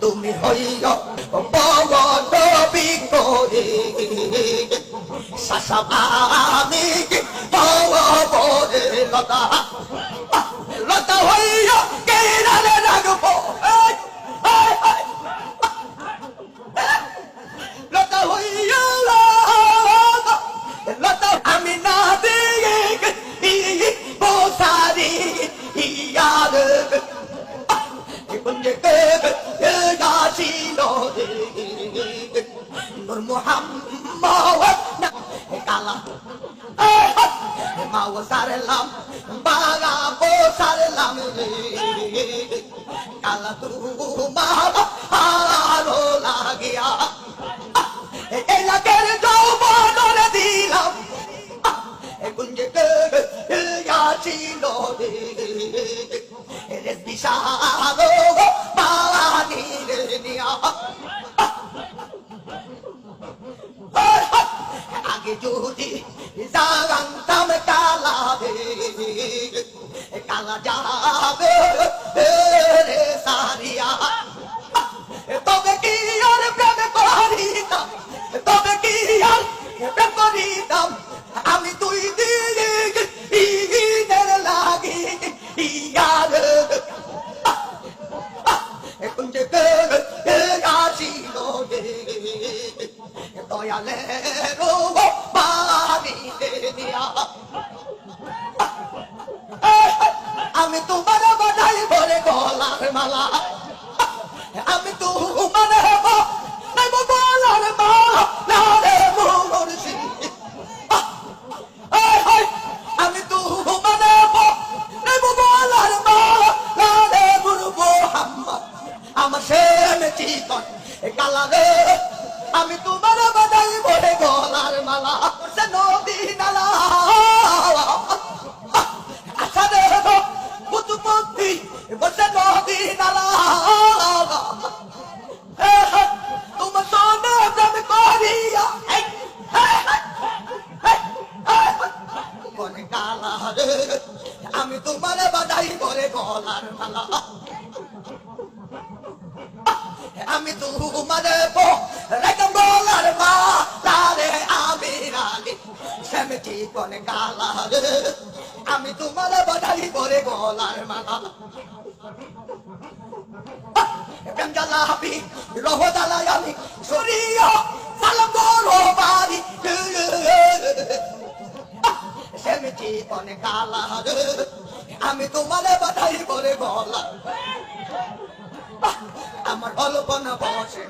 তুমি হইয়া পবন বিকরে শাসাবানি পবরে লতা? লতা হইয়া কেরালে এই। লতা হইয়া লতা। আমি না দিয়ে বসারি ইয়ার। কুঞ্জে কে নূর মুহাম্মদ কালা মাও সারলাম বাগা বো সারলাম কালা তু মামা আরও লাগিয়া ছিল রে বিশাল যদি জানতাম কালা কালা যাবে রে সারিয়া। তবে কি আর প্রেম করিতাম? তবে কি আর প্রেম করিতাম? আমি তুই দিয়ে লাগি, ইয়ার। এখন যে আসিল দয়ালে সেন চিকন কালা রে আমি তোমার বাদাই বলে গলার মালা নদী নালা আশা রে বুতুপতি বসে নদী নালা করিয়া কালা রে আমি তোমার বাদাই করে গলার মালা। আমি তোমার রেখম গলার মালা রে আমি রালি সেমটি কোনে রে আমি তোমার বাদাই করে গলার মালা। গঞ্জালাপি রহদালাই আমি সরিয়া সালাম করো বাড়ি। সেমিটি অনেক কালা আমি তোমার বাধাই করে গলা আমার হলপনা বসে